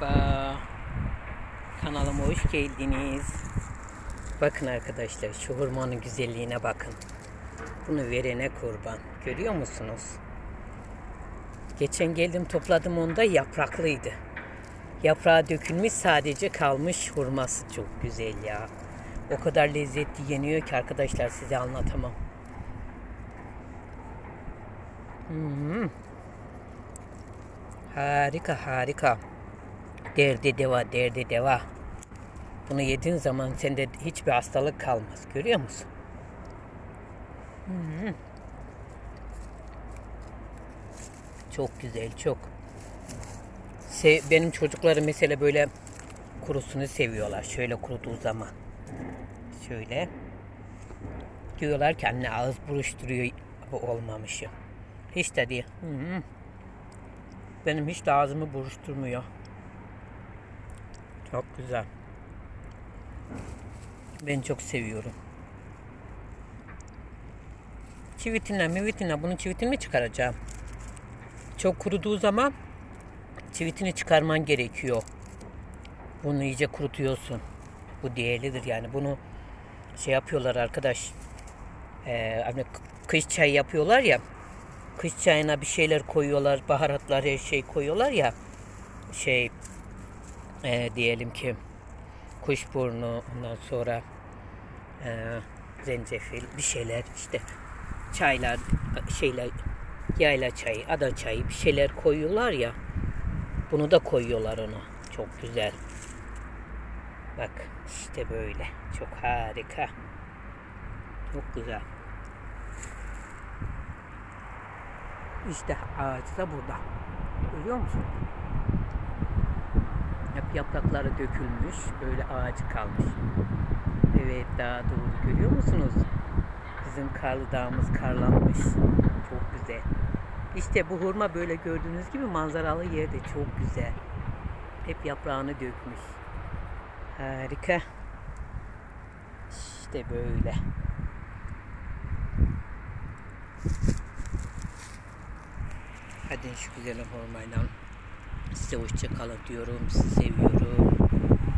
Merhaba. Kanalıma hoş geldiniz. Bakın arkadaşlar şu hurmanın güzelliğine bakın. Bunu verene kurban. Görüyor musunuz? Geçen geldim topladım onda yapraklıydı. Yaprağı dökülmüş sadece kalmış hurması çok güzel ya. O kadar lezzetli yeniyor ki arkadaşlar size anlatamam. Hmm. Harika harika. Derde deva derde deva. Bunu yediğin zaman sende hiçbir hastalık kalmaz. Görüyor musun? Hmm. Çok güzel çok. Se- benim çocuklarım mesela böyle kurusunu seviyorlar. Şöyle kuruduğu zaman. Şöyle. Diyorlar ki anne ağız buruşturuyor bu olmamışı. Hiç de değil. Hı. Benim hiç de ağzımı buruşturmuyor. Çok güzel. Ben çok seviyorum. Çivitine mivitine bunun çivitini mi çıkaracağım? Çok kuruduğu zaman çivitini çıkarman gerekiyor. Bunu iyice kurutuyorsun. Bu değerlidir yani. Bunu şey yapıyorlar arkadaş. Ee, hani kış çayı yapıyorlar ya. Kış çayına bir şeyler koyuyorlar. Baharatlar her şey koyuyorlar ya. Şey e, diyelim ki kuşburnu ondan sonra e, zencefil bir şeyler işte çaylar şeyler yayla çayı, ada çayı bir şeyler koyuyorlar ya. Bunu da koyuyorlar ona. Çok güzel. Bak işte böyle. Çok harika. Çok güzel. İşte ağacı da burada. Görüyor musun? Hep yaprakları dökülmüş. Böyle ağacı kalmış. Evet daha doğru görüyor musunuz? Bizim karlı dağımız karlanmış. Çok güzel. İşte bu hurma böyle gördüğünüz gibi manzaralı yerde çok güzel. Hep yaprağını dökmüş. Harika. İşte böyle. Hadi şu güzel hurmayla size hoşça kalın diyorum. Sizi seviyorum.